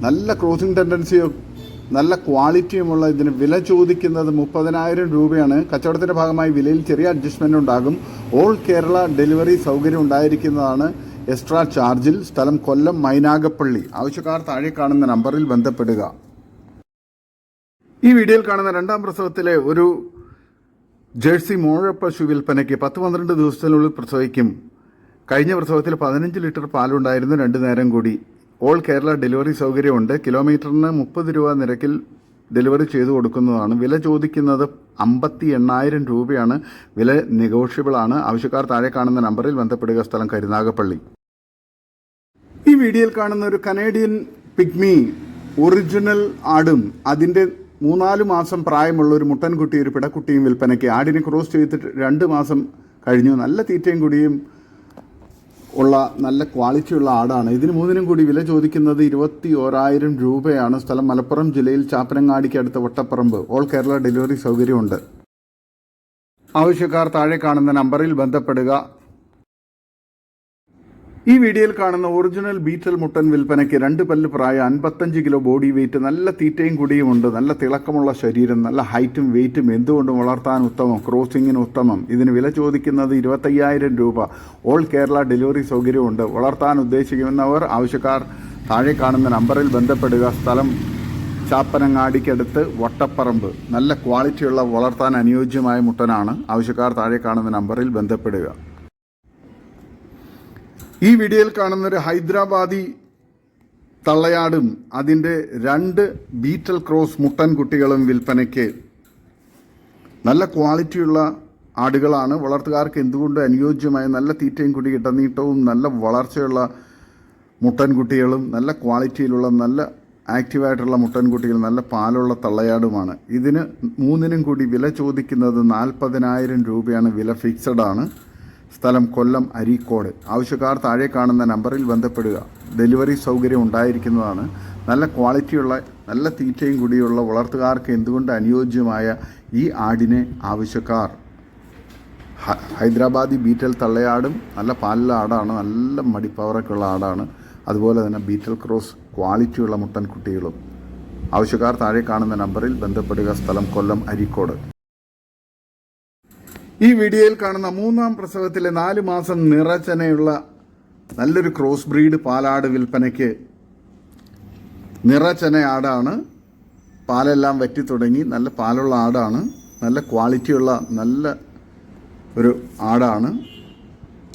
നല്ല ക്രോസിംഗ് ടെൻഡൻസിയോ നല്ല ക്വാളിറ്റിയുമുള്ള ഇതിന് വില ചോദിക്കുന്നത് മുപ്പതിനായിരം രൂപയാണ്. കച്ചവടത്തിന്റെ ഭാഗമായി വിലയിൽ ചെറിയ അഡ്ജസ്റ്റ്മെന്റ് ഉണ്ടാകും. ഓൾ കേരള ഡെലിവറി സൗകര്യം ഉണ്ടായിരിക്കുന്നതാണ് എക്സ്ട്രാ ചാർജിൽ സ്ഥലം കൊല്ലം മൈനാഗപ്പള്ളി. ആവശ്യക്കാർ താഴെ കാണുന്ന നമ്പറിൽ ബന്ധപ്പെടുക. ഈ വീഡിയോയിൽ കാണുന്ന രണ്ടാം പ്രസവത്തിലെ ഒരു ജേഴ്സി മോഴ പശു വിൽപ്പനയ്ക്ക് പത്ത് പന്ത്രണ്ട് ദിവസത്തിനുള്ളിൽ പ്രസവിക്കും. കഴിഞ്ഞ പ്രസവത്തിൽ പതിനഞ്ച് ലിറ്റർ പാലുണ്ടായിരുന്നു രണ്ടു നേരം കൂടി. ഓൾ കേരള ഡെലിവറി സൗകര്യമുണ്ട്. കിലോമീറ്ററിന് മുപ്പത് രൂപ നിരക്കിൽ ഡെലിവറി ചെയ്തു കൊടുക്കുന്നതാണ്. വില ചോദിക്കുന്നത് അമ്പത്തി എണ്ണായിരം രൂപയാണ്. വില നെഗോഷ്യബിൾ ആണ്. ആവശ്യക്കാർ താഴെ കാണുന്ന നമ്പറിൽ ബന്ധപ്പെടുക. സ്ഥലം കരുനാഗപ്പള്ളി. ഈ വീഡിയോയിൽ കാണുന്ന ഒരു കനേഡിയൻ പിഗ്മി ഒറിജിനൽ ആടും അതിന്റെ മൂന്നാൽ മാസം പ്രായമുള്ള ഒരു മുട്ടൻകുട്ടി ഒരു പിടക്കുട്ടിയും വിൽപ്പനയ്ക്ക് ആടിനെ ക്രോസ് ചെയ്തിട്ട് രണ്ട് മാസം കഴിഞ്ഞു. നല്ല തീറ്റയും കുടിയും ഉള്ള നല്ല ക്വാളിറ്റിയുള്ള ആടാണ്. ഇതിന് മൂന്നിനും കൂടി വില ചോദിക്കുന്നത് ഇരുപത്തി ഓരായിരം രൂപയാണ്. സ്ഥലം മലപ്പുറം ജില്ലയിൽ ചാപ്പനങ്ങാടിക്ക് അടുത്ത വട്ടപ്പറമ്പ്. ഓൾ കേരള ഡെലിവറി സൗകര്യമുണ്ട്. ആവശ്യക്കാർ താഴെ കാണുന്ന നമ്പറിൽ ബന്ധപ്പെടുക. ഈ വീഡിയോയിൽ കാണുന്ന ഒറിജിനൽ ബീറ്റൽ മുട്ടൻ വിൽപ്പനയ്ക്ക് രണ്ട് പല്ല് പ്രായം അൻപത്തഞ്ച് കിലോ ബോഡി വെയിറ്റ് നല്ല തീറ്റയും കുടിയും ഉണ്ട് നല്ല തിളക്കമുള്ള ശരീരം നല്ല ഹൈറ്റും വെയിറ്റും എന്തുകൊണ്ടും വളർത്താൻ ഉത്തമം ക്രോസിങ്ങിന് ഉത്തമം. ഇതിന് വില ചോദിക്കുന്നത് ഇരുപത്തയ്യായിരം രൂപ. ഓൾ കേരള ഡെലിവറി സൗകര്യമുണ്ട് വളർത്താൻ ഉദ്ദേശിക്കുന്നവർ ആവശ്യക്കാർ താഴെ കാണുന്ന നമ്പറിൽ ബന്ധപ്പെടുക. സ്ഥലം ചാപ്പനങ്ങാടിക്കടുത്ത് വട്ടപ്പറമ്പ്. നല്ല ക്വാളിറ്റിയുള്ള വളർത്താൻ അനുയോജ്യമായ മുട്ടനാണ്. ആവശ്യക്കാർ താഴെ കാണുന്ന നമ്പറിൽ ബന്ധപ്പെടുക. ഈ വീഡിയോയിൽ കാണുന്ന ഒരു ഹൈദരാബാദി തള്ളയാടും അതിന്റെ രണ്ട് ബീറ്റൽ ക്രോസ് മുട്ടൻ കുട്ടികളും വിൽപ്പനയ്ക്ക് നല്ല ക്വാളിറ്റിയുള്ള ആടുകളാണ്. വളർത്തുകാർക്ക് എന്തുകൊണ്ട് അനുയോജ്യമായ നല്ല തീറ്റയും കുടി കിട്ടുന്നീട്ടവും നല്ല വളർച്ചയുള്ള മുട്ടൻ കുട്ടികളും നല്ല ക്വാളിറ്റിയിലുള്ള നല്ല ആക്റ്റീവായിട്ടുള്ള മുട്ടൻകുട്ടികൾ നല്ല പാലുള്ള തള്ളയാടുമാണ്. ഇതിന് മൂന്നിനും കൂടി വില ചോദിക്കുന്നത് നാൽപ്പതിനായിരം രൂപയാണ് വില ഫിക്സഡ് ആണ് സ്ഥലം കൊല്ലം അരീക്കോട്. ആവശ്യക്കാർ താഴെ കാണുന്ന നമ്പറിൽ ബന്ധപ്പെടുക. ഡെലിവറി സൗകര്യം ഉണ്ടായിരിക്കുന്നതാണ്. നല്ല ക്വാളിറ്റിയുള്ള നല്ല തീറ്റയും കൂടിയുള്ള വളർത്തുകാർക്ക് എന്തുകൊണ്ട് അനുയോജ്യമായ ഈ ആടിനെ ആവശ്യക്കാർ? ഹൈദരാബാദി ബീറ്റൽ തള്ളയാടും നല്ല പാലുള്ള ആടാണ് നല്ല മടിപ്പവറൊക്കെ ഉള്ള ആടാണ്. അതുപോലെ തന്നെ ബീറ്റൽ ക്രോസ് ക്വാളിറ്റിയുള്ള മുട്ടൻകുട്ടികളും. ആവശ്യക്കാർ താഴെ കാണുന്ന നമ്പറിൽ ബന്ധപ്പെടുക. സ്ഥലം കൊല്ലം അരീക്കോട്. ഈ വീഡിയോയിൽ കാണുന്ന മൂന്നാം പ്രസവത്തിലെ നാല് മാസം നിറച്ചനയുള്ള നല്ലൊരു ക്രോസ് ബ്രീഡ് പാലാട് വിൽപ്പനയ്ക്ക് നിറച്ചന ആടാണ്. പാലെല്ലാം വറ്റി തുടങ്ങി. നല്ല പാലുള്ള ആടാണ്. നല്ല ക്വാളിറ്റിയുള്ള നല്ല ഒരു ആടാണ്.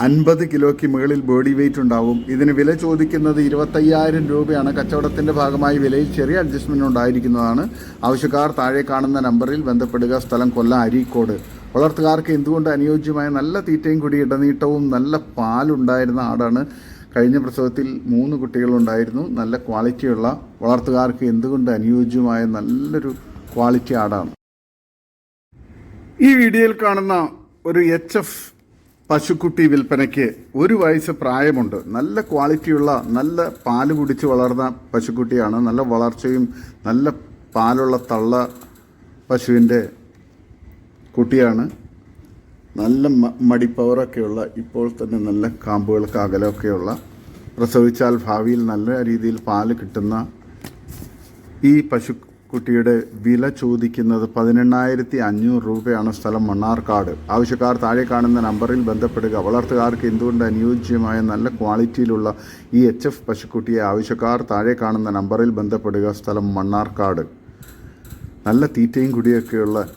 അൻപത് കിലോയ്ക്ക് മുകളിൽ ബോഡി വെയിറ്റ് ഉണ്ടാവും. ഇതിന് വില ചോദിക്കുന്നത് ഇരുപത്തയ്യായിരം രൂപയാണ്. കച്ചവടത്തിന്റെ ഭാഗമായി വിലയിൽ ചെറിയ അഡ്ജസ്റ്റ്മെന്റ് ഉണ്ടായിരിക്കുന്നതാണ്. ആവശ്യക്കാർ താഴെ കാണുന്ന നമ്പറിൽ ബന്ധപ്പെടുക. സ്ഥലം കൊല്ലം അരീക്കോട്. വളർത്തുകാർക്ക് എന്തുകൊണ്ട് അനുയോജ്യമായ നല്ല തീറ്റയും കൂടി ഇടനീട്ടവും നല്ല പാലുണ്ടായിരുന്ന ആടാണ്? കഴിഞ്ഞ പ്രസവത്തിൽ മൂന്ന് കുട്ടികളുണ്ടായിരുന്നു. നല്ല ക്വാളിറ്റിയുള്ള വളർത്തുകാർക്ക് എന്തുകൊണ്ട് അനുയോജ്യമായ നല്ലൊരു ക്വാളിറ്റി ആടാണ്? ഈ വീഡിയോയിൽ കാണുന്ന ഒരു എച്ച് എഫ് പശുക്കുട്ടി വിൽപ്പനയ്ക്ക് ഒരു വയസ്സ് പ്രായമുണ്ട്. നല്ല ക്വാളിറ്റിയുള്ള നല്ല പാൽ കുടിച്ച് വളർന്ന പശുക്കുട്ടിയാണ്. നല്ല വളർച്ചയും നല്ല പാലുള്ള തള്ള പശുവിന്റെ കുട്ടിയാണ്. നല്ല മ- മടിപ്പവറൊക്കെയുള്ള ഇപ്പോൾ തന്നെ നല്ല കാമ്പുകൾക്ക് അകലമൊക്കെയുള്ള പ്രസവിച്ചാൽ ഭാവിയിൽ നല്ല രീതിയിൽ പാൽ കിട്ടുന്ന ഈ പശുക്കുട്ടിയുടെ വില ചോദിക്കുന്നത് പതിനെണ്ണായിരത്തി അഞ്ഞൂറ് രൂപയാണ് സ്ഥലം മണ്ണാർക്കാട്. ആവശ്യക്കാർ താഴെ കാണുന്ന നമ്പറിൽ ബന്ധപ്പെടുക. വളർത്തുകാർക്ക് എന്തുകൊണ്ട് അനുയോജ്യമായ നല്ല ക്വാളിറ്റിയിലുള്ള ഈ എച്ച് എഫ് പശുക്കുട്ടിയെ ആവശ്യക്കാർ താഴെ കാണുന്ന നമ്പറിൽ ബന്ധപ്പെടുക സ്ഥലം മണ്ണാർക്കാട്. നല്ല തീറ്റയും കുടിയൊക്കെയുള്ള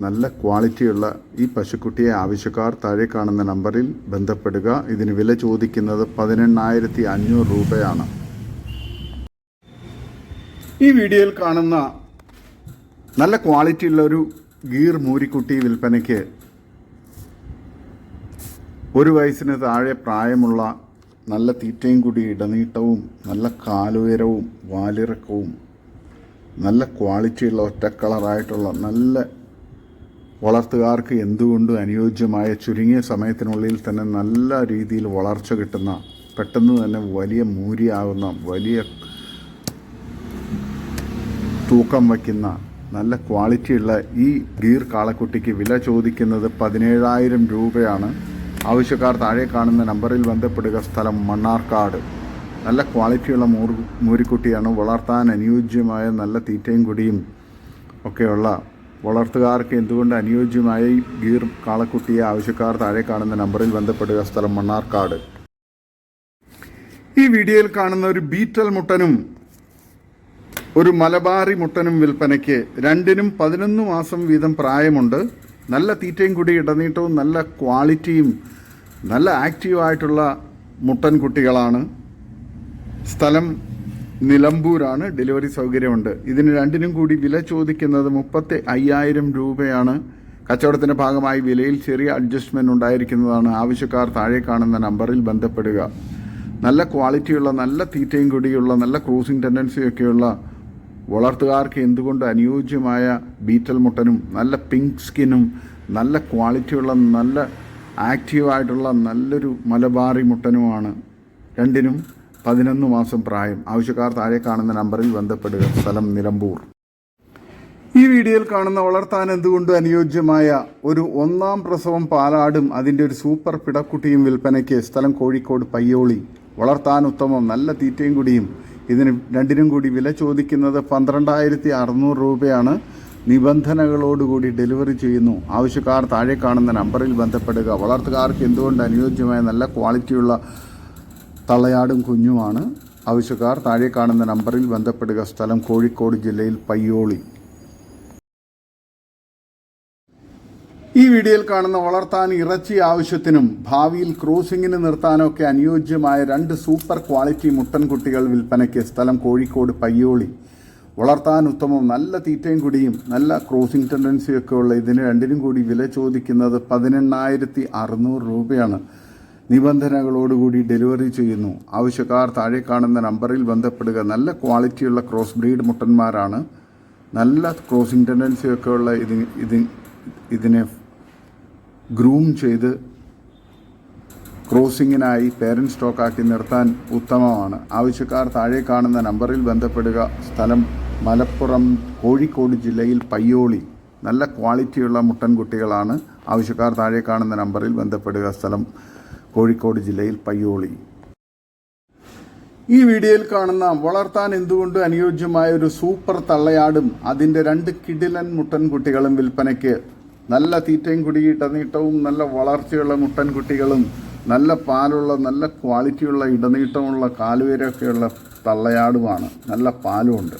നല്ല ക്വാളിറ്റിയുള്ള ഈ പശുക്കുട്ടിയെ ആവശ്യക്കാർ താഴെ കാണുന്ന നമ്പറിൽ ബന്ധപ്പെടുക. ഇതിന് വില ചോദിക്കുന്നത് പതിനെണ്ണായിരത്തി അഞ്ഞൂറ് രൂപയാണ്. ഈ വീഡിയോയിൽ കാണുന്ന നല്ല ക്വാളിറ്റിയുള്ള ഒരു ഗീർ മൂരിക്കുട്ടി വിൽപ്പനയ്ക്ക് ഒരു വയസ്സിന് താഴെ പ്രായമുള്ള നല്ല തീറ്റയും കൂടി ഇടനീട്ടവും നല്ല കാലുയരവും വാലിറക്കവും നല്ല ക്വാളിറ്റിയുള്ള ഒറ്റ കളറായിട്ടുള്ള നല്ല വളർത്തുകാർക്ക് എന്തുകൊണ്ടും അനുയോജ്യമായ ചുരുങ്ങിയ സമയത്തിനുള്ളിൽ തന്നെ നല്ല രീതിയിൽ വളർച്ച കിട്ടുന്ന പെട്ടെന്ന് തന്നെ വലിയ മൂരിയാകുന്ന വലിയ തൂക്കം വയ്ക്കുന്ന നല്ല ക്വാളിറ്റിയുള്ള ഈ ഗീർ കാളക്കുട്ടിക്ക് വില ചോദിക്കുന്നത് പതിനേഴായിരം രൂപയാണ്. ആവശ്യക്കാർ താഴെ കാണുന്ന നമ്പറിൽ ബന്ധപ്പെടുക. സ്ഥലം മണ്ണാർക്കാട്. നല്ല ക്വാളിറ്റിയുള്ള മൂർ മൂരിക്കുട്ടിയാണ് വളർത്താൻ അനുയോജ്യമായ നല്ല തീറ്റയും കുടിയും ഒക്കെയുള്ള വളർത്തുകാർക്ക് എന്തുകൊണ്ട് അനുയോജ്യമായി ഗീർ കാളക്കുട്ടിയെ ആവശ്യക്കാർ താഴെ കാണുന്ന നമ്പറിൽ ബന്ധപ്പെടുക സ്ഥലം മണ്ണാർക്കാട്? ഈ വീഡിയോയിൽ കാണുന്ന ഒരു ബീറ്റൽ മുട്ടനും ഒരു മലബാറി മുട്ടനും വിൽപ്പനയ്ക്ക് രണ്ടിനും പതിനൊന്ന് മാസം വീതം പ്രായമുണ്ട്. നല്ല തീറ്റയും കൂടി ഇടനീട്ടവും നല്ല ക്വാളിറ്റിയും നല്ല ആക്റ്റീവായിട്ടുള്ള മുട്ടൻ കുട്ടികളാണ്. സ്ഥലം നിലമ്പൂരാണ് ഡെലിവറി സൗകര്യമുണ്ട്. ഇതിന് രണ്ടിനും കൂടി വില ചോദിക്കുന്നത് മുപ്പത്തി അയ്യായിരം രൂപയാണ്. കച്ചവടത്തിന്റെ ഭാഗമായി വിലയിൽ ചെറിയ അഡ്ജസ്റ്റ്മെന്റ് ഉണ്ടായിരിക്കുന്നതാണ്. ആവശ്യക്കാർ താഴെ കാണുന്ന നമ്പറിൽ ബന്ധപ്പെടുക. നല്ല ക്വാളിറ്റിയുള്ള നല്ല തീറ്റയും കൂടിയുള്ള നല്ല ക്രൂസിംഗ് ടെൻഡൻസിയൊക്കെയുള്ള വളർത്തുകാർക്ക് എന്തുകൊണ്ട് അനുയോജ്യമായ ബീറ്റൽ മുട്ടനും നല്ല പിങ്ക് സ്കിന്നും നല്ല ക്വാളിറ്റിയുള്ള നല്ല ആക്റ്റീവായിട്ടുള്ള നല്ലൊരു മലബാറി മുട്ടനുമാണ്? രണ്ടിനും പതിനൊന്ന് മാസം പ്രായം. ആവശ്യക്കാർ താഴെ കാണുന്ന നമ്പറിൽ ബന്ധപ്പെടുക. സ്ഥലം നിലമ്പൂർ. ഈ വീഡിയോയിൽ കാണുന്ന വളർത്താൻ എന്തുകൊണ്ട് അനുയോജ്യമായ ഒരു ഒന്നാം പ്രസവം പാലാടും അതിന്റെ ഒരു സൂപ്പർ പിടക്കുട്ടിയും വിൽപ്പനയ്ക്ക് സ്ഥലം കോഴിക്കോട് പയ്യോളി. വളർത്താൻ ഉത്തമം നല്ല തീറ്റയും കൂടിയും. ഇതിന് രണ്ടിനും കൂടി വില ചോദിക്കുന്നത് പന്ത്രണ്ടായിരത്തി അറുന്നൂറ് രൂപയാണ്. നിബന്ധനകളോടുകൂടി ഡെലിവറി ചെയ്യുന്നു. ആവശ്യക്കാർ താഴെ കാണുന്ന നമ്പറിൽ ബന്ധപ്പെടുക. വളർത്തുകാർക്ക് എന്തുകൊണ്ട് അനുയോജ്യമായ നല്ല ക്വാളിറ്റിയുള്ള തള്ളയാടും കുഞ്ഞുമാണ്. ആവശ്യക്കാർ താഴെ കാണുന്ന നമ്പറിൽ ബന്ധപ്പെടുക. സ്ഥലം കോഴിക്കോട് ജില്ലയിൽ പയ്യോളി. ഈ വീഡിയോയിൽ കാണുന്ന വളർത്താൻ ഇറച്ചി ആവശ്യത്തിനും ഭാവിയിൽ ക്രൂസിംഗിന് നിർത്താനൊക്കെ അനുയോജ്യമായ രണ്ട് സൂപ്പർ ക്വാളിറ്റി മുട്ടൻകുട്ടികൾ വിൽപ്പനയ്ക്ക് സ്ഥലം കോഴിക്കോട് പയ്യോളി. വളർത്താൻ ഉത്തമം നല്ല തീറ്റയും കുടിയും നല്ല ക്രോസിംഗ് ടെൻഡൻസിയൊക്കെ ഉള്ള ഇതിന് രണ്ടിനും കൂടി വില ചോദിക്കുന്നത് പതിനെണ്ണായിരത്തി അറുന്നൂറ് രൂപയാണ്. നിബന്ധനകളോടുകൂടി ഡെലിവറി ചെയ്യുന്നു. ആവശ്യക്കാർ താഴെ കാണുന്ന നമ്പറിൽ ബന്ധപ്പെടുക. നല്ല ക്വാളിറ്റിയുള്ള ക്രോസ് ബ്രീഡ് മുട്ടന്മാരാണ്. നല്ല ക്രോസിംഗ് ടെൻഡൻസിയൊക്കെ ഉള്ള ഇതിന് ഇത് ഇതിനെ ഗ്രൂം ചെയ്ത് ക്രോസിങ്ങിനായി പേരന്റ് സ്റ്റോക്കാക്കി നിർത്താൻ ഉത്തമമാണ്. ആവശ്യക്കാർ താഴെ കാണുന്ന നമ്പറിൽ ബന്ധപ്പെടുക. സ്ഥലം മലപ്പുറം കോഴിക്കോട് ജില്ലയിൽ പയ്യോളി. നല്ല ക്വാളിറ്റിയുള്ള മുട്ടൻകുട്ടികളാണ്. ആവശ്യക്കാർ താഴെ കാണുന്ന നമ്പറിൽ ബന്ധപ്പെടുക. സ്ഥലം കോഴിക്കോട് ജില്ലയിൽ പയ്യോളി. ഈ വീഡിയോയിൽ കാണുന്ന വളർത്താൻ എന്തുകൊണ്ട് അനുയോജ്യമായ ഒരു സൂപ്പർ തള്ളയാടും അതിന്റെ രണ്ട് കിടിലൻ മുട്ടൻ കുട്ടികളും വിൽപ്പനയ്ക്ക്. നല്ല തീറ്റയും കുടിയിട്ട നീട്ടവും നല്ല വളർച്ചയുള്ള മുട്ടൻ കുട്ടികളും നല്ല പാലുള്ള നല്ല ക്വാളിറ്റിയുള്ള ഇടനീട്ടമുള്ള കാലുവരൊക്കെയുള്ള തള്ളയാടുമാണ്. നല്ല പാലുമുണ്ട്.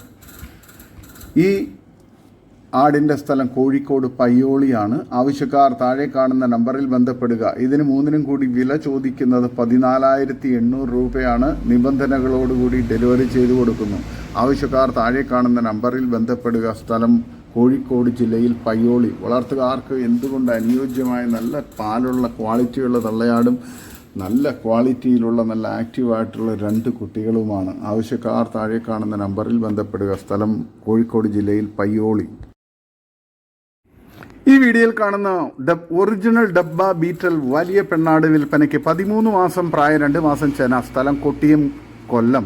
ഈ ആടിന്റെ സ്ഥലം കോഴിക്കോട് പയ്യോളിയാണ്. ആവശ്യക്കാർ താഴെ കാണുന്ന നമ്പറിൽ ബന്ധപ്പെടുക. ഇതിന് മൂന്നിനും കൂടി വില ചോദിക്കുന്നത് പതിനാലായിരത്തി എണ്ണൂറ് രൂപയാണ്. നിബന്ധനകളോടുകൂടി ഡെലിവറി ചെയ്തു കൊടുക്കുന്നു. ആവശ്യക്കാർ താഴെ കാണുന്ന നമ്പറിൽ ബന്ധപ്പെടുക. സ്ഥലം കോഴിക്കോട് ജില്ലയിൽ പയ്യോളി. വളർത്തുകാർക്ക് എന്തുകൊണ്ട് അനുയോജ്യമായ നല്ല പാലുള്ള ക്വാളിറ്റിയുള്ള തള്ളയാടും നല്ല ക്വാളിറ്റിയിലുള്ള നല്ല ആക്റ്റീവായിട്ടുള്ള രണ്ട് കുട്ടികളുമാണ്. ആവശ്യക്കാർ താഴെ കാണുന്ന നമ്പറിൽ ബന്ധപ്പെടുക. സ്ഥലം കോഴിക്കോട് ജില്ലയിൽ പയ്യോളി. ഈ വീഡിയോയിൽ കാണുന്ന ഒറിജിനൽ ഡബ്ബ ബീറ്റൽ വലിയ പെണ്ണാട് വിൽപ്പനയ്ക്ക് പതിമൂന്ന് മാസം പ്രായം രണ്ട് മാസം ചേന സ്ഥലം കൊട്ടിയം കൊല്ലം.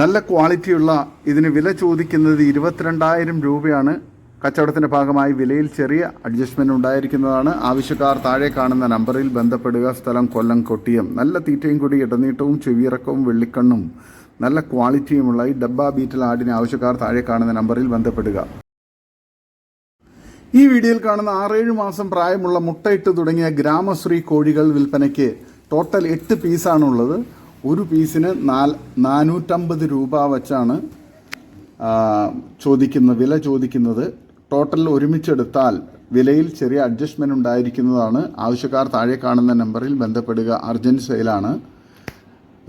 നല്ല ക്വാളിറ്റിയുള്ള ഇതിന് വില ചോദിക്കുന്നത് ഇരുപത്തിരണ്ടായിരം രൂപയാണ്. കച്ചവടത്തിന്റെ ഭാഗമായി വിലയിൽ ചെറിയ അഡ്ജസ്റ്റ്മെന്റ് ഉണ്ടായിരിക്കുന്നതാണ്. ആവശ്യക്കാർ താഴെ കാണുന്ന നമ്പറിൽ ബന്ധപ്പെടുക. സ്ഥലം കൊല്ലം കൊട്ടിയം. നല്ല തീറ്റയും കൂടി ഇടനീട്ടവും ചെവിയിറക്കവും വെള്ളിക്കണ്ണും. നല്ല ക്വാളിറ്റിയുമുള്ള ഈ ഡബ്ബ ബീറ്റൽ ആടിന് ആവശ്യക്കാർ താഴെ കാണുന്ന നമ്പറിൽ ബന്ധപ്പെടുക. ഈ വീഡിയോയിൽ കാണുന്ന ആറേഴ് മാസം പ്രായമുള്ള മുട്ടയിട്ട് തുടങ്ങിയ ഗ്രാമശ്രീ കോഴികൾ വിൽപ്പനയ്ക്ക് ടോട്ടൽ എട്ട് പീസാണുള്ളത് ഒരു പീസിന് നാല് നാനൂറ്റമ്പത് രൂപ വച്ചാണ് ചോദിക്കുന്ന വില ചോദിക്കുന്നത്. ടോട്ടൽ ഒരുമിച്ചെടുത്താൽ വിലയിൽ ചെറിയ അഡ്ജസ്റ്റ്മെന്റ് ഉണ്ടായിരിക്കുന്നതാണ്. ആവശ്യക്കാർ താഴെ കാണുന്ന നമ്പറിൽ ബന്ധപ്പെടുക. അർജന്റ് സെയിലാണ്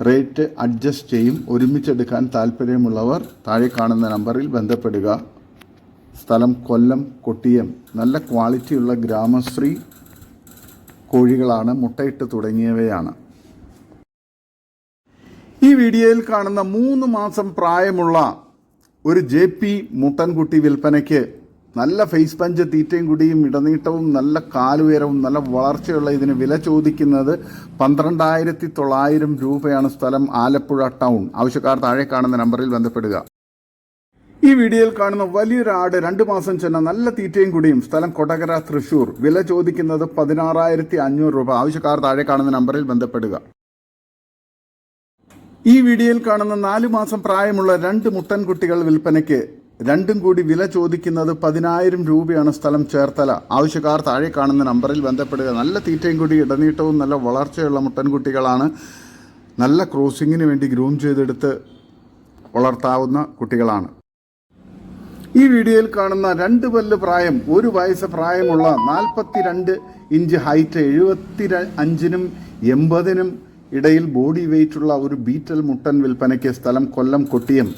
റേറ്റ് അഡ്ജസ്റ്റ് ചെയ്യും. ഒരുമിച്ചെടുക്കാൻ താല്പര്യമുള്ളവർ താഴെ കാണുന്ന നമ്പറിൽ ബന്ധപ്പെടുക. സ്ഥലം കൊല്ലം കൊട്ടിയം. നല്ല ക്വാളിറ്റിയുള്ള ഗ്രാമശ്രീ കോഴികളാണ് മുട്ടയിട്ട് തുടങ്ങിയവയാണ്. ഈ വീഡിയോയിൽ കാണുന്ന മൂന്ന് മാസം പ്രായമുള്ള ഒരു ജെ പി മുട്ടൻകുട്ടി വിൽപ്പനയ്ക്ക് നല്ല ഫേസ് പഞ്ച് തീറ്റയും കുടിയും ഇടനീട്ടവും നല്ല കാലുയരവും നല്ല വളർച്ചയുള്ള ഇതിന് വില ചോദിക്കുന്നത് പന്ത്രണ്ടായിരത്തി തൊള്ളായിരം രൂപയാണ് സ്ഥലം ആലപ്പുഴ ടൗൺ. ആവശ്യക്കാർ താഴെ കാണുന്ന നമ്പറിൽ ബന്ധപ്പെടുക. ഈ വീഡിയോയിൽ കാണുന്ന വലിയൊരു ആട് രണ്ട് മാസം ചെന്ന നല്ല തീറ്റയും കൂടിയും സ്ഥലം കൊടകര തൃശൂർ. വില ചോദിക്കുന്നത് പതിനാറായിരത്തി അഞ്ഞൂറ് രൂപ. ആവശ്യക്കാർ താഴെ കാണുന്ന നമ്പറിൽ ബന്ധപ്പെടുക. ഈ വീഡിയോയിൽ കാണുന്ന നാലു മാസം പ്രായമുള്ള രണ്ട് മുട്ടൻകുട്ടികൾ വിൽപ്പനയ്ക്ക് രണ്ടും കൂടി വില ചോദിക്കുന്നത് പതിനായിരം രൂപയാണ് സ്ഥലം ചേർത്തല. ആവശ്യക്കാർ താഴെ കാണുന്ന നമ്പറിൽ ബന്ധപ്പെടുക. നല്ല തീറ്റയും കൂടി ഇടനീട്ടവും നല്ല വളർച്ചയുള്ള മുട്ടൻകുട്ടികളാണ് നല്ല ക്രോസിങ്ങിന് വേണ്ടി ഗ്രൂം ചെയ്തെടുത്ത് വളർത്താവുന്ന കുട്ടികളാണ്. ഈ വീഡിയോയിൽ കാണുന്ന രണ്ട് പല്ല് പ്രായം ഒരു വയസ്സ് പ്രായമുള്ള നാൽപ്പത്തിരണ്ട് ഇഞ്ച് ഹൈറ്റ് എഴുപത്തി അഞ്ചിനും എൺപതിനും ഇടയിൽ ബോഡി വെയിറ്റുള്ള ഒരു ബീറ്റൽ മുട്ടൻ വിൽപ്പനയ്ക്ക് സ്ഥലം കൊല്ലം കൊട്ടിയം.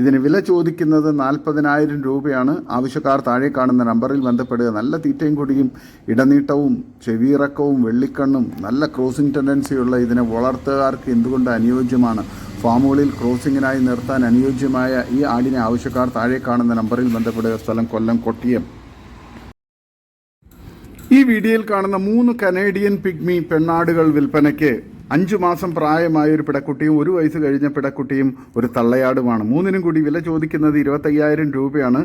ഇതിന് വില ചോദിക്കുന്നത് നാൽപ്പതിനായിരം രൂപയാണ്. ആവശ്യക്കാർ താഴെ കാണുന്ന നമ്പറിൽ ബന്ധപ്പെടുക. നല്ല തീറ്റയും കൊടിയും ഇടനീട്ടവും ചെവിയിറക്കവും വെള്ളിക്കണ്ണും നല്ല ക്രോസിംഗ് ടെൻഡൻസിയുള്ള ഇതിനെ വളർത്തുകാർക്ക് എന്തുകൊണ്ട് അനുയോജ്യമാണ്? ഫാമുകളിൽ ക്രോസിങ്ങിനായി നിർത്താൻ അനുയോജ്യമായ ഈ ആടിനെ ആവശ്യക്കാർ താഴെ കാണുന്ന നമ്പറിൽ ബന്ധപ്പെടുക. സ്ഥലം കൊല്ലം കൊട്ടിയം. ഈ വീഡിയോയിൽ കാണുന്ന മൂന്ന് കനേഡിയൻ പിഗ്മി പെണ്ണാടുകൾ വിൽപ്പനയ്ക്ക് അഞ്ചു മാസം പ്രായമായ ഒരു പിടക്കുട്ടിയും ഒരു വയസ്സ് കഴിഞ്ഞ പിടക്കുട്ടിയും ഒരു തള്ളയാടുമാണ്. മൂന്നിനും കൂടി വില ചോദിക്കുന്നത് ഇരുപത്തയ്യായിരം രൂപയാണ്.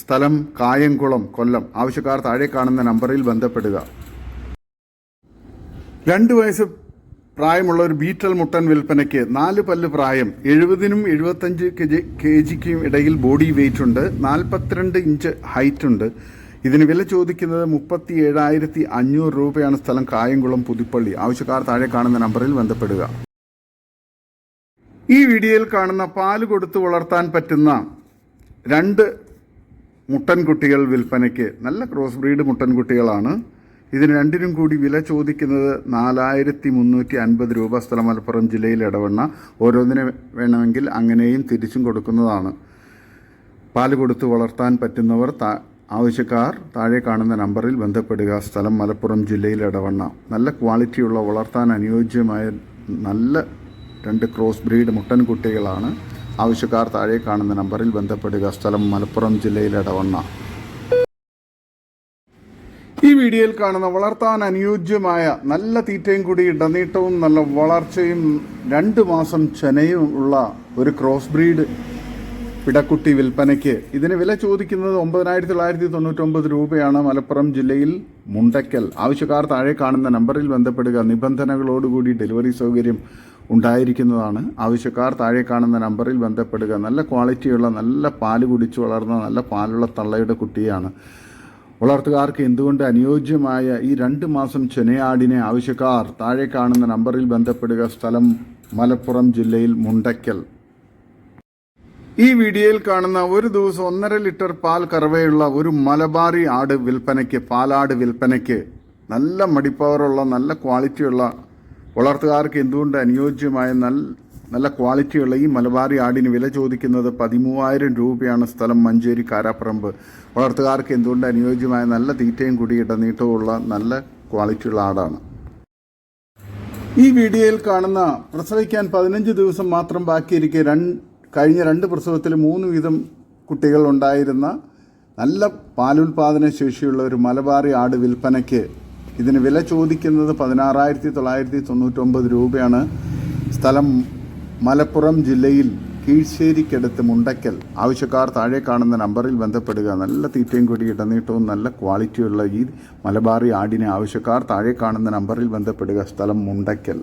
സ്ഥലം കായംകുളം കൊല്ലം. ആവശ്യക്കാർ താഴെ കാണുന്ന നമ്പറിൽ ബന്ധപ്പെടുക. രണ്ട് വയസ്സ് പ്രായമുള്ള ഒരു ബീറ്റൽ മുട്ടൻ വിൽപ്പനയ്ക്ക് നാല് പല്ല് പ്രായം എഴുപതിനും എഴുപത്തഞ്ച് കെ ജിക്കും ഇടയിൽ ബോഡി വെയിറ്റ് ഉണ്ട് നാൽപ്പത്തിരണ്ട് ഇഞ്ച് ഹൈറ്റ് ഉണ്ട്. ഇതിന് വില ചോദിക്കുന്നത് മുപ്പത്തി ഏഴായിരത്തി അഞ്ഞൂറ് രൂപയാണ്. സ്ഥലം കായംകുളം പുതുപ്പള്ളി. ആവശ്യക്കാർ താഴെ കാണുന്ന നമ്പറിൽ ബന്ധപ്പെടുക. ഈ വീഡിയോയിൽ കാണുന്ന പാൽ കൊടുത്തു വളർത്താൻ പറ്റുന്ന രണ്ട് മുട്ടൻകുട്ടികൾ വിൽപ്പനയ്ക്ക് നല്ല ക്രോസ് ബ്രീഡ് മുട്ടൻകുട്ടികളാണ്. ഇതിന് രണ്ടിനും കൂടി വില ചോദിക്കുന്നത് നാലായിരത്തി മുന്നൂറ്റി അൻപത് രൂപ സ്ഥലം മലപ്പുറം ജില്ലയിൽ ഇടവണ്ണ. ഓരോന്നിനെ വേണമെങ്കിൽ അങ്ങനെയും തിരിച്ചും കൊടുക്കുന്നതാണ്. പാൽ കൊടുത്ത് വളർത്താൻ പറ്റുന്നവർ ആവശ്യക്കാർ താഴെ കാണുന്ന നമ്പറിൽ ബന്ധപ്പെടുക. സ്ഥലം മലപ്പുറം ജില്ലയിൽ ഇടവണ്ണ. നല്ല ക്വാളിറ്റിയുള്ള വളർത്താൻ അനുയോജ്യമായ നല്ല രണ്ട് ക്രോസ് ബ്രീഡ് മുട്ടൻ കുട്ടികളാണ്. ആവശ്യക്കാർ താഴെ കാണുന്ന നമ്പറിൽ ബന്ധപ്പെടുക. സ്ഥലം മലപ്പുറം ജില്ലയിൽ ഇടവണ്ണ. വീഡിയോയിൽ കാണുന്ന വളർത്താൻ അനുയോജ്യമായ നല്ല തീറ്റയും കൂടി ഇടനീട്ടവും നല്ല വളർച്ചയും രണ്ട് മാസം ചെനയും ഉള്ള ഒരു ക്രോസ് ബ്രീഡ് പിടക്കുട്ടി വിൽപ്പനയ്ക്ക്. ഇതിന് വില ചോദിക്കുന്നത് ഒമ്പതിനായിരത്തി തൊള്ളായിരത്തി തൊണ്ണൂറ്റൊമ്പത് രൂപയാണ്. മലപ്പുറം ജില്ലയിൽ മുണ്ടയ്ക്കൽ ആവശ്യക്കാർ താഴെ കാണുന്ന നമ്പറിൽ ബന്ധപ്പെടുക. നിബന്ധനകളോടുകൂടി ഡെലിവറി സൗകര്യം ഉണ്ടായിരിക്കുന്നതാണ്. ആവശ്യക്കാർ താഴെ കാണുന്ന നമ്പറിൽ ബന്ധപ്പെടുക. നല്ല ക്വാളിറ്റിയുള്ള നല്ല പാൽ കുടിച്ചു വളർന്ന നല്ല പാലുള്ള തള്ളയുടെ കുട്ടിയാണ് വളർത്തുകാർക്ക് എന്തുകൊണ്ട് അനുയോജ്യമായ ഈ രണ്ട് മാസം ചെനയാടിനെ ആവശ്യക്കാർ? താഴെ കാണുന്ന നമ്പറിൽ ബന്ധപ്പെടുക. സ്ഥലം മലപ്പുറം ജില്ലയിൽ മുണ്ടയ്ക്കൽ. ഈ വീഡിയോയിൽ കാണുന്ന ഒരു ദിവസം ഒന്നര ലിറ്റർ പാൽ കറവയുള്ള ഒരു മലബാറി ആട് വിൽപ്പനയ്ക്ക് പാലാട് വിൽപ്പനയ്ക്ക് നല്ല മടിപ്പവറുള്ള നല്ല ക്വാളിറ്റിയുള്ള വളർത്തുകാർക്ക് എന്തുകൊണ്ട് അനുയോജ്യമായ നല്ല നല്ല ക്വാളിറ്റിയുള്ള ഈ മലബാറി ആടിന് വില ചോദിക്കുന്നത് പതിമൂവായിരം രൂപയാണ് സ്ഥലം മഞ്ചേരി കാരാപ്പറമ്പ്. വളർത്തുകാർക്ക് എന്തുകൊണ്ട് അനുയോജ്യമായ നല്ല തീറ്റയും കൂടി ഇടനീട്ടവുമുള്ള നല്ല ക്വാളിറ്റിയുള്ള ആടാണ്. ഈ വീഡിയോയിൽ കാണുന്ന പ്രസവിക്കാൻ പതിനഞ്ച് ദിവസം മാത്രം ബാക്കിയിരിക്കെ രണ്ട് കഴിഞ്ഞ രണ്ട് പ്രസവത്തിൽ മൂന്ന് വീതം കുട്ടികൾ ഉണ്ടായിരുന്ന നല്ല പാലുൽപാദന ശേഷിയുള്ള ഒരു മലബാറി ആട് വിൽപ്പനയ്ക്ക് ഇതിന് വില ചോദിക്കുന്നത് പതിനാറായിരത്തി തൊള്ളായിരത്തി തൊണ്ണൂറ്റൊമ്പത് രൂപയാണ്. സ്ഥലം മലപ്പുറം ജില്ലയിൽ കീഴ്ശ്ശേരിക്കടുത്ത് മുണ്ടക്കൽ. ആവശ്യക്കാർ താഴെ കാണുന്ന നമ്പറിൽ ബന്ധപ്പെടുക. നല്ല തീറ്റയും കൂടി ഇടനീട്ടവും നല്ല ക്വാളിറ്റിയുള്ള ഈ മലബാറി ആടിനെ ആവശ്യക്കാർ താഴെ കാണുന്ന നമ്പറിൽ ബന്ധപ്പെടുക. സ്ഥലം മുണ്ടക്കൽ.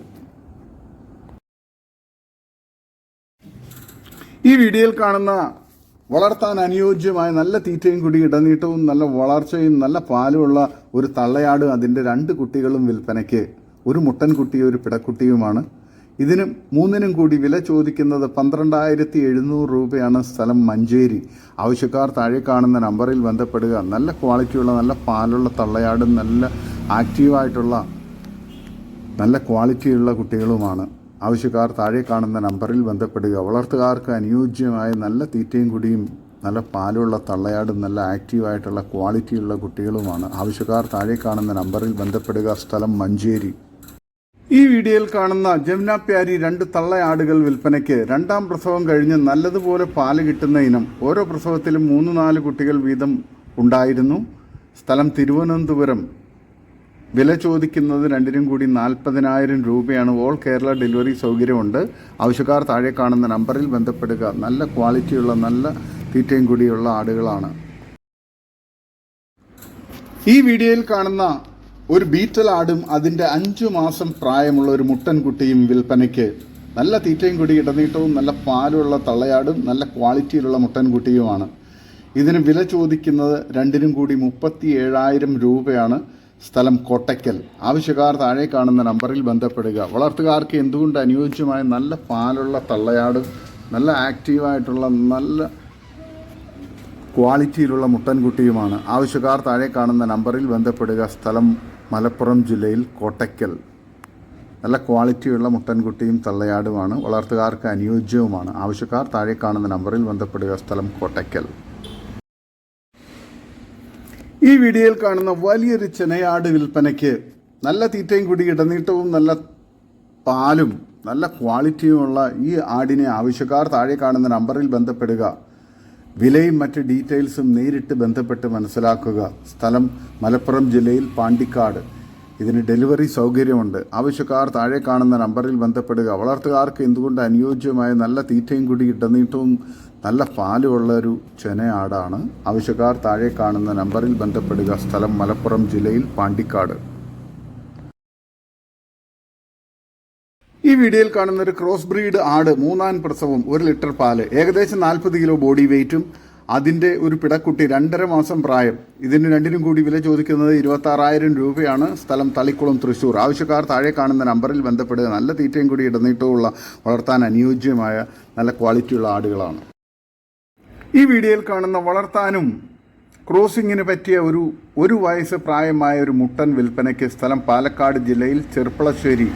ഈ വീഡിയോയിൽ കാണുന്ന വളർത്താൻ അനുയോജ്യമായ നല്ല തീറ്റയും കുടി ഇടനീട്ടവും നല്ല വളർച്ചയും നല്ല പാലുമുള്ള ഒരു തള്ളയാട് അതിന്റെ രണ്ട് കുട്ടികളും വിൽപ്പനയ്ക്ക്. ഒരു മുട്ടൻകുട്ടിയും ഒരു പിടക്കുട്ടിയുമാണ്. ഇതിന് മൂന്നിനും കൂടി വില ചോദിക്കുന്നത് പന്ത്രണ്ടായിരത്തി എഴുന്നൂറ് രൂപയാണ് സ്ഥലം മഞ്ചേരി. ആവശ്യക്കാർ താഴെ കാണുന്ന നമ്പറിൽ ബന്ധപ്പെടുക. നല്ല ക്വാളിറ്റിയുള്ള നല്ല പാലുള്ള തള്ളയാടും നല്ല ആക്റ്റീവായിട്ടുള്ള നല്ല ക്വാളിറ്റിയുള്ള കുട്ടികളുമാണ്. ആവശ്യക്കാർ താഴെ കാണുന്ന നമ്പറിൽ ബന്ധപ്പെടുക. വളർത്തുകാർക്ക് അനുയോജ്യമായ നല്ല തീറ്റയും കുടിയും നല്ല പാലുള്ള തള്ളയാടും നല്ല ആക്റ്റീവായിട്ടുള്ള ക്വാളിറ്റിയുള്ള കുട്ടികളുമാണ്. ആവശ്യക്കാർ താഴെ കാണുന്ന നമ്പറിൽ ബന്ധപ്പെടുക. സ്ഥലം മഞ്ചേരി. ഈ വീഡിയോയിൽ കാണുന്ന ജമുന പ്യാരി രണ്ട് തള്ളയാടുകൾ വിൽപ്പനയ്ക്ക് രണ്ടാം പ്രസവം കഴിഞ്ഞ് നല്ലതുപോലെ പാൽ കിട്ടുന്ന ഇനം ഓരോ പ്രസവത്തിലും മൂന്ന് നാല് കുട്ടികൾ വീതം ഉണ്ടായിരുന്നു. സ്ഥലം തിരുവനന്തപുരം. വില ചോദിക്കുന്നത് രണ്ടിനും കൂടി നാൽപ്പതിനായിരം രൂപയാണ്. ഓൾ കേരള ഡെലിവറി സൗകര്യമുണ്ട്. ആവശ്യക്കാർ താഴെ കാണുന്ന നമ്പറിൽ ബന്ധപ്പെടുക. നല്ല ക്വാളിറ്റിയുള്ള നല്ല തീറ്റയും കൂടിയുള്ള ആടുകളാണ്. ഈ വീഡിയോയിൽ കാണുന്ന ഒരു ബീറ്റൽ ആടും അതിന്റെ അഞ്ചു മാസം പ്രായമുള്ള ഒരു മുട്ടൻ കുട്ടിയും വിൽപ്പനയ്ക്ക് നല്ല തീറ്റയും കൂടി ഇടനീട്ടവും നല്ല പാലുള്ള തള്ളയാടും നല്ല ക്വാളിറ്റിയിലുള്ള മുട്ടൻകുട്ടിയുമാണ്. ഇതിന് വില ചോദിക്കുന്നത് രണ്ടിനും കൂടി മുപ്പത്തി ഏഴായിരം രൂപയാണ്. സ്ഥലം കോട്ടയ്ക്കൽ. ആവശ്യക്കാർ താഴെ കാണുന്ന നമ്പറിൽ ബന്ധപ്പെടുക. വളർത്തുകാർക്ക് എന്തുകൊണ്ട് അനുയോജ്യമായ നല്ല പാലുള്ള തള്ളയാടും നല്ല ആക്റ്റീവായിട്ടുള്ള നല്ല ക്വാളിറ്റിയിലുള്ള മുട്ടൻകുട്ടിയുമാണ്? ആവശ്യക്കാർ താഴെ കാണുന്ന നമ്പറിൽ ബന്ധപ്പെടുക. സ്ഥലം മലപ്പുറം ജില്ലയിൽ കോട്ടയ്ക്കൽ. നല്ല ക്വാളിറ്റിയുള്ള മുട്ടൻകുട്ടിയും തള്ളയാടുമാണ്. വളർത്തുകാർക്ക് അനുയോജ്യവുമാണ്. ആവശ്യക്കാർ താഴെ കാണുന്ന നമ്പറിൽ ബന്ധപ്പെടുക. സ്ഥലം കോട്ടയ്ക്കൽ. ഈ വീഡിയോയിൽ കാണുന്ന വലിയൊരു ചെനയാട് വിൽപ്പനയ്ക്ക് നല്ല തീറ്റയും കൂടി ഇടനീട്ടവും നല്ല പാലും നല്ല ക്വാളിറ്റിയുമുള്ള ഈ ആടിനെ ആവശ്യക്കാർ താഴെ കാണുന്ന നമ്പറിൽ ബന്ധപ്പെടുക. വിലയും മറ്റ് ഡീറ്റെയിൽസും നേരിട്ട് ബന്ധപ്പെട്ട് മനസ്സിലാക്കുക. സ്ഥലം മലപ്പുറം ജില്ലയിൽ പാണ്ടിക്കാട്. ഇതിന് ഡെലിവറി സൗകര്യമുണ്ട്. ആവശ്യക്കാർ താഴെ കാണുന്ന നമ്പറിൽ ബന്ധപ്പെടുക. വളർത്തുകാർക്ക് എന്തുകൊണ്ട് അനുയോജ്യമായ നല്ല തീറ്റയും കൂടി ഇടനീട്ടവും നല്ല പാലുമുള്ള ഒരു ചെനയാടാണ്. ആവശ്യക്കാർ താഴെ കാണുന്ന നമ്പറിൽ ബന്ധപ്പെടുക. സ്ഥലം മലപ്പുറം ജില്ലയിൽ പാണ്ടിക്കാട്. ഈ വീഡിയോയിൽ കാണുന്ന ഒരു ക്രോസ് ബ്രീഡ് ആട് മൂന്നാം പ്രസവം ഒരു ലിറ്റർ പാൽ ഏകദേശം നാൽപ്പത് കിലോ ബോഡി വെയ്റ്റും അതിന്റെ ഒരു പിടക്കുട്ടി രണ്ടര മാസം പ്രായം. ഇതിന് രണ്ടിനും കൂടി വില ചോദിക്കുന്നത് ഇരുപത്തി ആറായിരം രൂപയാണ്. സ്ഥലം തളിക്കുളം തൃശ്ശൂർ ആവശ്യക്കാർ താഴെ കാണുന്ന നമ്പറിൽ ബന്ധപ്പെടുക. നല്ല തീറ്റയും കൂടി ഇടനീട്ടമുള്ള വളർത്താൻ അനുയോജ്യമായ നല്ല ക്വാളിറ്റിയുള്ള ആടുകളാണ്. ഈ വീഡിയോയിൽ കാണുന്ന വളർത്താനും ക്രോസിങ്ങിന് പറ്റിയ ഒരു ഒരു വയസ്സ് പ്രായമായ ഒരു മുട്ടൻ വിൽപ്പനയ്ക്ക് സ്ഥലം പാലക്കാട് ജില്ലയിൽ ചെർപ്പളശ്ശേരി.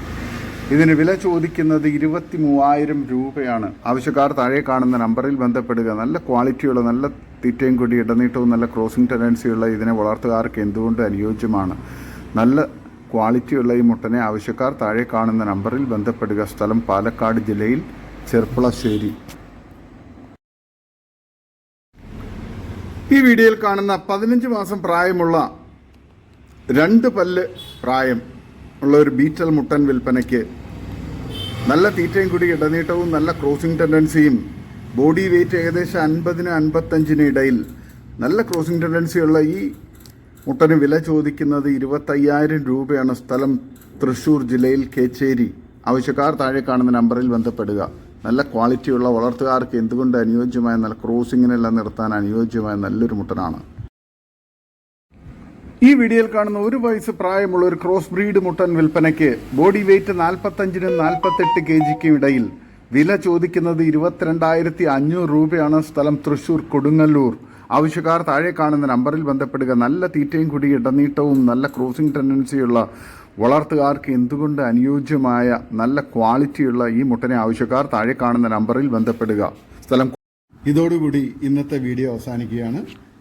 ഇതിന് വില ചോദിക്കുന്നത് ഇരുപത്തി മൂവായിരം രൂപയാണ്. ആവശ്യക്കാർ താഴെ കാണുന്ന നമ്പറിൽ ബന്ധപ്പെടുക. നല്ല ക്വാളിറ്റിയുള്ള നല്ല തീറ്റയും കൂടി ഇടനീട്ടവും നല്ല ക്രോസിംഗ് ടെൻഡൻസിയുള്ള ഇതിനെ വളർത്തുകാർക്ക് എന്തുകൊണ്ട് അനുയോജ്യമാണ്? നല്ല ക്വാളിറ്റിയുള്ള ഈ മുട്ടനെ ആവശ്യക്കാർ താഴെ കാണുന്ന നമ്പറിൽ ബന്ധപ്പെടുക. സ്ഥലം പാലക്കാട് ജില്ലയിൽ ചെർപ്പളശ്ശേരി. ഈ വീഡിയോയിൽ കാണുന്ന പതിനഞ്ച് മാസം പ്രായമുള്ള രണ്ട് പല്ല് പ്രായം ഉള്ള ഒരു ബീറ്റൽ മുട്ടൻ വിൽപ്പനയ്ക്ക് നല്ല തീറ്റയും കൂടി ഇടനീട്ടവും നല്ല ക്രോസിംഗ് ടെൻഡൻസിയും ബോഡി വെയിറ്റ് ഏകദേശം അൻപതിന് അൻപത്തഞ്ചിന് ഇടയിൽ നല്ല ക്രോസിംഗ് ടെൻഡൻസിയുള്ള ഈ മുട്ടന് വില ചോദിക്കുന്നത് ഇരുപത്തയ്യായിരം രൂപയാണ്. സ്ഥലം തൃശ്ശൂർ ജില്ലയിൽ കേച്ചേരി. ആവശ്യക്കാർ താഴെ കാണുന്ന നമ്പറിൽ ബന്ധപ്പെടുക. നല്ല ക്വാളിറ്റിയുള്ള വളർത്തുകാർക്ക് എന്തുകൊണ്ട് അനുയോജ്യമായ നല്ല ക്രോസിങ്ങിനെല്ലാം നിർത്താൻ അനുയോജ്യമായ നല്ലൊരു മുട്ടനാണ്? ഈ വീഡിയോയിൽ കാണുന്ന ഒരു വയസ്സ് പ്രായമുള്ള ഒരു ക്രോസ് ബ്രീഡ് മുട്ടൻ വിൽപ്പനയ്ക്ക് ബോഡി വെയിറ്റ് നാൽപ്പത്തഞ്ചിനും നാൽപ്പത്തെട്ട് കെ ജിക്കും ഇടയിൽ വില ചോദിക്കുന്നത് ഇരുപത്തിരണ്ടായിരത്തി അഞ്ഞൂറ് രൂപയാണ്. സ്ഥലം തൃശൂർ കൊടുങ്ങല്ലൂർ. ആവശ്യക്കാർ താഴെ കാണുന്ന നമ്പറിൽ ബന്ധപ്പെടുക. നല്ല തീറ്റയും കുടി ഇടനീട്ടവും നല്ല ക്രോസിംഗ് ടെൻഡൻസിയുള്ള വളർത്തുകാർക്ക് എന്തുകൊണ്ട് അനുയോജ്യമായ നല്ല ക്വാളിറ്റിയുള്ള ഈ മുട്ടനെ ആവശ്യക്കാർ താഴെ കാണുന്ന നമ്പറിൽ ബന്ധപ്പെടുക. സ്ഥലം ഇതോടുകൂടി ഇന്നത്തെ വീഡിയോ അവസാനിക്കുകയാണ്.